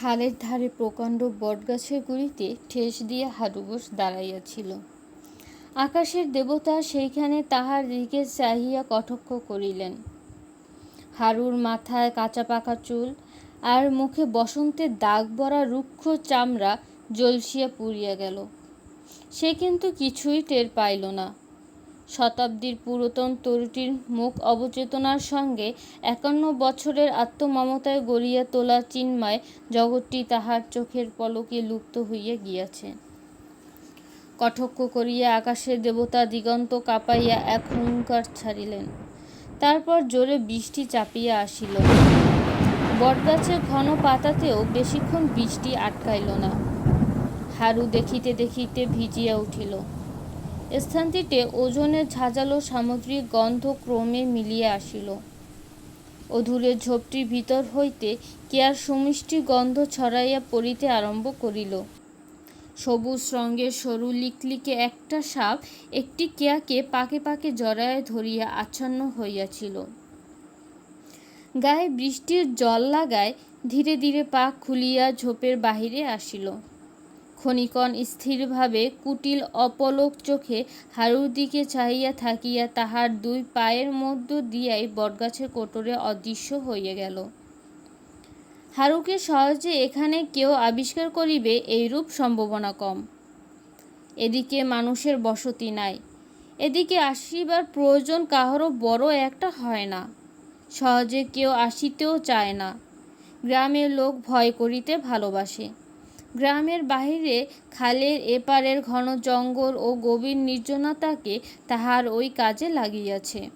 খালের ধারে প্রকাণ্ড বটগাছের গুড়িতে ঠেস দিয়ে হারুবোস দাঁড়াইয়াছিল। আকাশের দেবতা সেইখানে তাহার দিকে চাহিয়া কটাক্ষ করিলেন। হারুর মাথায় কাঁচা পাকা চুল আর মুখে বসন্তের দাগ ভরা রুক্ষ চামড়া জলসিয়া পুড়িয়া গেল। সে কিন্তু কিছুই টের পাইল না। শতাব্দীর পুরাতন তরুটির মুখ অবচেতনার সঙ্গে একান্ন বছরের আত্মমমতায় গড়িয়া তোলা চিন্ময় জগৎটি তাহার চোখের পলকে লুপ্ত হইয়া গিয়াছে। কটক্ষ করিয়া আকাশের দেবতা দিগন্ত কাঁপাইয়া এক হুঙ্কার ছাড়িলেন। তারপর জোরে বৃষ্টি চাপিয়া আসিল। বটগাছের ঘন পাতাতেও বেশিক্ষণ বৃষ্টি আটকাইল না। হারু দেখিতে দেখিতে ভিজিয়া উঠিল। স্থানটিতে ওজনের ঝাঁঝালো সামুদ্রিক গন্ধ ক্রমে মিলিয়া আসিল। অধুরে ঝোপটির ভিতর হইতে কেয়ার সুমিষ্টি গন্ধ ছড়াইয়া পড়িতে আরম্ভ করিল। সবুজ রঙের সরু লিকলিকে একটা সাপ একটি কেয়াকে পাকে পাকে জড়ায় ধরিয়া আচ্ছন্ন হইয়াছিল। গায়ে বৃষ্টির জল লাগায় ধীরে ধীরে পা খুলিয়া ঝোপের বাহিরে আসিল। ক্ষণিকণ স্থিরভাবে কুটিল অপলক চোখে হারুর দিকে চাহিয়া থাকিয়া তাহার দুই পায়ের মধ্য দিয়াই বটগাছের কোটরে অদৃশ্য হইয়া গেল। হারুকে সহজে এখানে কেউ আবিষ্কার করিবে এইরূপ সম্ভাবনা কম। এদিকে মানুষের বসতি নাই। এদিকে আসিবার প্রয়োজন কাহারও বড় একটা হয় না। সহজে কেউ আসিতেও চায় না। গ্রামের লোক ভয় করিতে ভালোবাসে। গ্রামের বাহিরে খালের এপারের ঘন জঙ্গল ও গভীর নির্জনতাকে তাহার ওই কাজে লাগিয়াছে।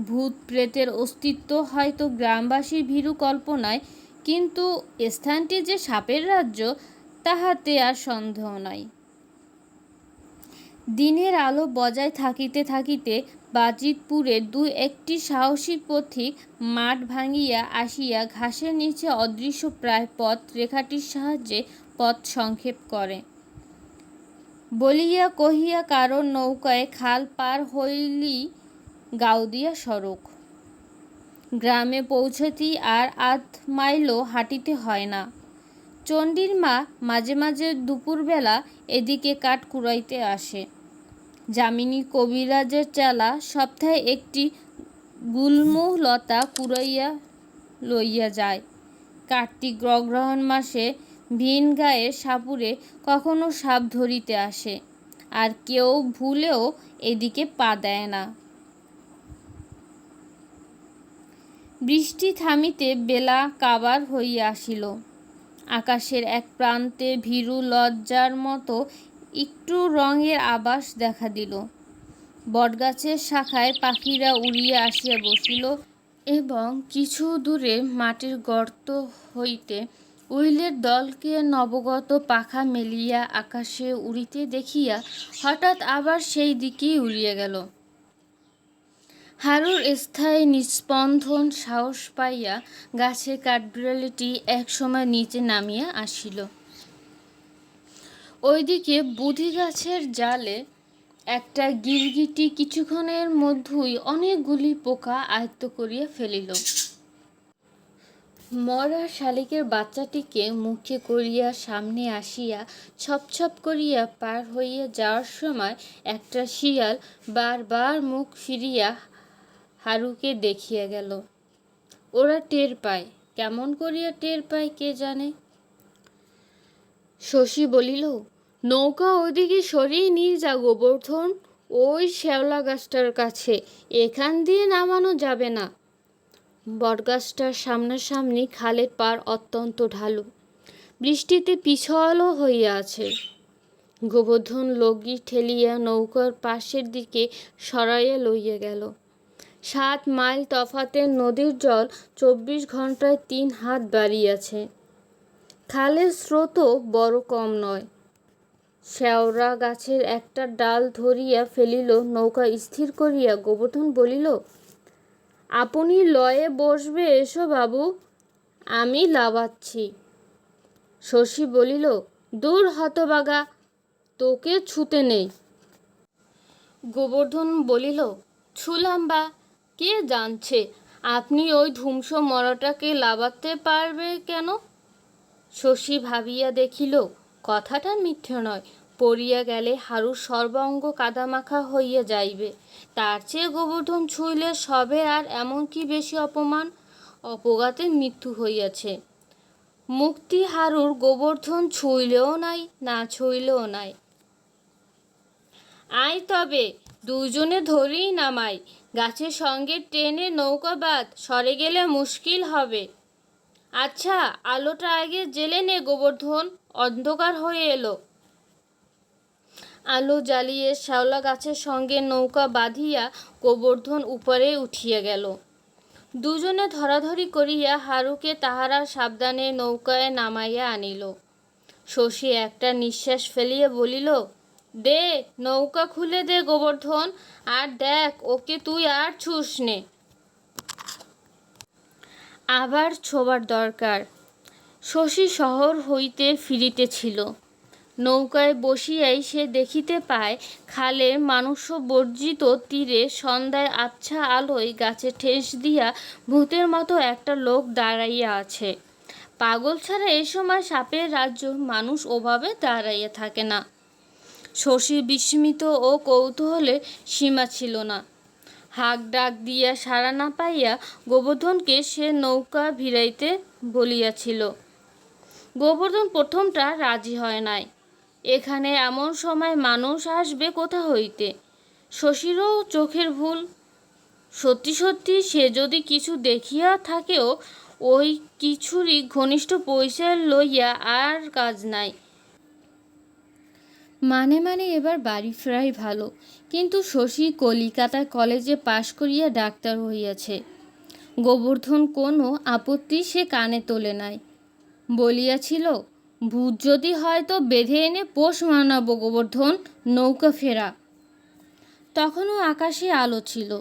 ভূত প্রেতের অস্তিত্ব হয়তো গ্রামবাসীর ভীরু কল্পনায়, কিন্তু স্থানটি যে সাপের রাজ্য, তাহাতে আর সন্দেহ নাই। দিনের আলো বজায় থাকিতে থাকিতে বাজিতপুরে দু একটি সাহসী পথিক মাঠ ভাঙিয়া আসিয়া ঘাসের নিচে অদৃশ্য প্রায় পথ রেখাটির সাহায্যে পথ সংক্ষেপ করে। বলিয়া কহিয়া কারও নৌকায় খাল পার হইলি গাউদিয়া সড়ক। গ্রামে পৌঁছতেই আর আধ মাইলও হাঁটিতে হয় না। চণ্ডীর মা মাঝে মাঝে দুপুরবেলা এদিকে কাঠ কুড়াইতে আসে। যামিনী কবিরাজের চালা সপ্তাহে একটি গুল্ম লতা কুড়াইয়া লইয়া যায়। কার্তিক অগ্রহণ মাসে ভিন গায়ে সাপুরে কখনো সাপ ধরিতে আসে আর কেউ ভুলেও এদিকে পা দেয় না। বৃষ্টি থামিতে বেলা কাবার হইয়া আসিল। আকাশের এক প্রান্তে ভীরু লজ্জার মতো একটু রঙের আবাস দেখা দিল। বটগাছের শাখায় পাখিরা উড়িয়া আসিয়া বসিল এবং কিছু দূরে মাটির গর্ত হইতে উইলের দলকে নবগত পাখা মেলিয়া আকাশে উড়িতে দেখিয়া হঠাৎ আবার সেই দিকেই উড়িয়া গেল। হারুর স্থায়ী নিস্পন্দন সাহস পাইয়া গাছের কাঠবিড়ালিটি একসময় নিচে নামিয়া আসিল। ওইদিকে বুধি গাছের জালে একটা গিরগিটি কিছুক্ষণের মধ্যেই অনেকগুলি পোকা আয়ত্ত করিয়া ফেলিল। মরা শালিকের বাচ্চাটিকে মুখে করিয়া সামনে আসিয়া ছপছপ করিয়া পার হইয়া যাওয়ার সময় একটা শিয়াল বারবার মুখ ফিরিয়া হারুকে দেখিয়া গেল। ওরা টের পায়। কেমন করিয়া টের পায় কে জানে? শশী বলিল, নৌকা ওদিকে সরিয়ে নিয়ে যা গোবর্ধন, ওই শ্যাওলা গাছটার কাছে। এখান দিয়ে নামানো যাবে না। বটগাছটার সামনাসামনি খালের পার অত্যন্ত ঢালু। বৃষ্টিতে পিছলও হইয়া আছে। গোবর্ধন লগি ঠেলিয়া নৌকার পাশের দিকে সরাইয়া লইয়া গেল। সাত মাইল তফাতে নদীর জল চব্বিশ ঘন্টায় তিন হাত বাড়িয়াছে। খালের স্রোতও বড় কম নয়। শ্যাওড়া গাছের একটা ডাল ধরিয়া ফেলিল, নৌকা স্থির করিয়া গোবর্ধন বলিল, আপনি লয়ে বসবে এসো বাবু, আমি লাবাচ্ছি শশী বলিল, দূর হতবাগা, তোকে ছুতে নেই। গোবর্ধন বলিল, ছুলাম বা, কে জানছে, আপনি ওই ধুমসো মরাটাকে লাবাতে পারবে কেন? শশী ভাবিয়া দেখিল, কথাটা মিথ্যে নয়, পড়িয়া গেলে হারুর সর্বাঙ্গ কাদামাখা হইয়া যাইবে। তার চেয়ে গোবর্ধন ছুঁইলে সবে আর এমন কি বেশি অপমান? অপঘাতে মৃত্যু হইয়াছে। মুক্তি হারুর গোবর্ধন ছুঁইলেও নাই, না ছুঁইলেও নাই। আয় তবে দুজনে ধরেই নামাই গাছের সঙ্গে টেনে নৌকা বাদ সরে গেলে মুশকিল হবে। আচ্ছা আলোটা আগে জেলে নে, গোবর্ধন। অন্ধকার হয়ে এলো। আলো জ্বালিয়ে শ্যাওলা গাছের সঙ্গে নৌকা বাঁধিয়া গোবর্ধন উপরে উঠিয়া গেল। দুজনে ধরাধরি করিয়া হারুকে তাহারা সাবধানে নৌকায় নামাইয়া আনিল। শশী একটা নিঃশ্বাস ফেলিয়া বলিল, দে, নৌকা খুলে দে গোবর্ধন, আর দেখ, ওকে তুই আর ছুস নে। আবার ছোবার দরকার। শশী শহর হইতে ফিরিতেছিল। নৌকায় বসিয়াই সে দেখিতে পায় খালে মানুষ বর্জিত তীরে সন্ধ্যায় আচ্ছা আলোয় গাছে ঠেস দিয়া ভূতের মতো একটা লোক দাঁড়াইয়া আছে। পাগল ছাড়া এ সময় সাপের রাজ্য মানুষ ওভাবে দাঁড়াইয়া থাকে না। শশী বিস্মিত ও কৌতূহলে সীমা ছিল না। হাক ডাক দিয়া সাড়া না পাইয়া গোবর্ধনকে সে নৌকা ভিড়াইতে বলিয়াছিল। গোবর্ধন প্রথমটা রাজি হয় নাই। এখানে এমন সময় মানুষ আসবে কোথা হইতে? শশীরও চোখের ভুল। সত্যি সত্যি সে যদি কিছু দেখিয়া থাকেও ওই কিছুরই ঘনিষ্ঠ পয়সা লইয়া আর কাজ নাই। মানে মানে এবার বাড়ি ফেরাই ভালো। কিন্তু শশী কলিকাতায় কলেজে পাশ করিয়া ডাক্তার হইয়াছে। গোবর্ধন কোনো আপত্তি সে কানে তোলে নাই। বলিয়াছিল, ভূত যদি হয় তো বেঁধে এনে পোষ মানাবো গোবর্ধন, নৌকা ফেরা। তখনও আকাশে আলো ছিল।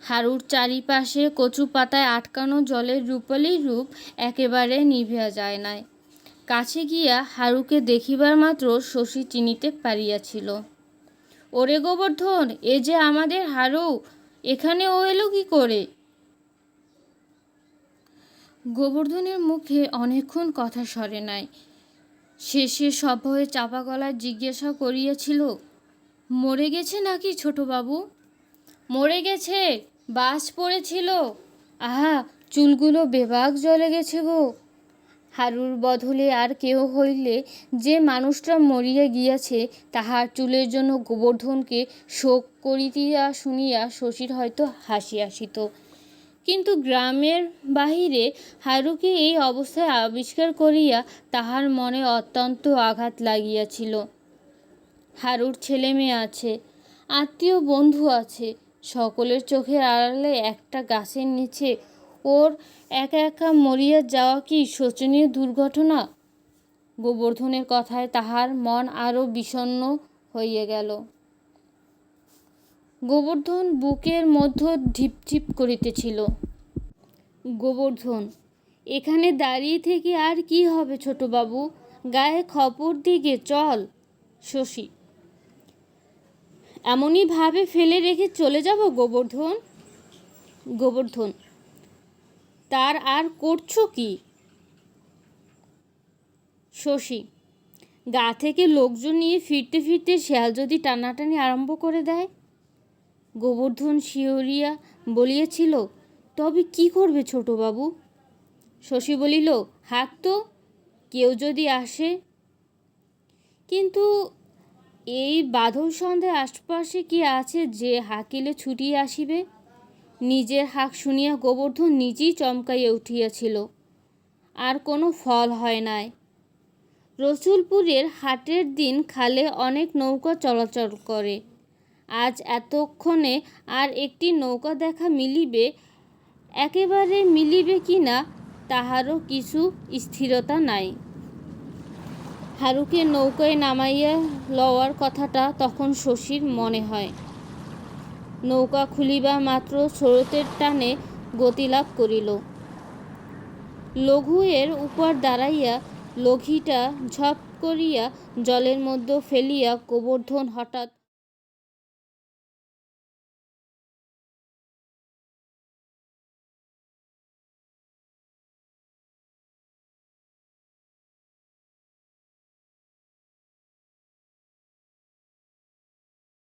হারুর চারিপাশে কচু পাতায় আটকানো জলের রূপালি রূপ একেবারে নিভিয়া যায় নাই। কাছে গিয়া হারুকে দেখিবার মাত্র শশী চিনিতে পারিয়াছিল। ওরে গোবর্ধন, এ যে আমাদের হারু, এখানে ও এলো কি করে? গোবর্ধনের মুখে অনেকক্ষণ কথা সরে নাই। শেষে সভয়ে চাপা গলায় জিজ্ঞাসা করিয়াছিল, মরে গেছে নাকি ছোটবাবু? মরে গেছে, বাস পড়েছিল। আহা, চুলগুলো বেবাক জ্বলে গেছে গো। হারুর বদলে আর কেউ হইলে যে মানুষটা মরিয়া গিয়াছে, তাহার চুলের জন্য গোবর্ধনকে শোক করিতিয়া শুনিয়া শশীর হয়তো হাসি আসিত। কিন্তু গ্রামের বাহিরে হারুকে এই অবস্থায় আবিষ্কার করিয়া তাহার মনে অত্যন্ত আঘাত লাগিয়াছিল। হারুর ছেলে মেয়ে আছে, আত্মীয় বন্ধু আছে, সকলের চোখের আড়ালে একটা গাছের নিচে ওর একা একা মরিয়া যাওয়া কি শোচনীয় দুর্ঘটনা? গোবর্ধনের কথায় তাহার মন আরও বিষণ্ণ হইয়া গেল। গোবর্ধন বুকের মধ্য ঢিপঢিপ করিতেছিল। গোবর্ধন, এখানে দাঁড়িয়ে থেকে আর কি হবে ছোটবাবু? গায়ে খপর দিকে চল। শশী, এমনই ভাবে ফেলে রেখে চলে যাব গোবর্ধন? গোবর্ধন তার আর করছ কি? শশী, গা থেকে লোকজন নিয়ে ফিরতে ফিরতে শেয়াল যদি টানাটানি আরম্ভ করে দেয়? গোবর্ধন শিহরিয়া বলিয়াছিল, তবে কি করবে ছোটবাবু? শশী বলিল হাক তো কেউ যদি আসে। কিন্তু এই বাদল সন্ধ্যে আশপাশে কি আছে যে হাকিলে ছুটিয়া আসিবে? নিজের হাক শুনিয়া গোবর্ধন নিজেই চমকাইয়া উঠিয়াছিল। আর কোনো ফল হয় নাই। রসুলপুরের হাটের দিন খালে অনেক নৌকা চলাচল করে। আজ এতক্ষণে আর একটি নৌকা দেখা মিলিবে, একেবারে মিলিবে কি না তাহারও কিছু স্থিরতা নাই। হারুকে নৌকায় নামাইয়া লওয়ার কথাটা তখন শশীর মনে হয়। নৌকা খুলিবা মাত্র স্রোতের টানে গতিলাভ করিল। লঘু এর উপর দাঁড়াইয়া লঘিটা ঝপ করিয়া জলের মধ্যে ফেলিয়া গোবর্ধন হঠাৎ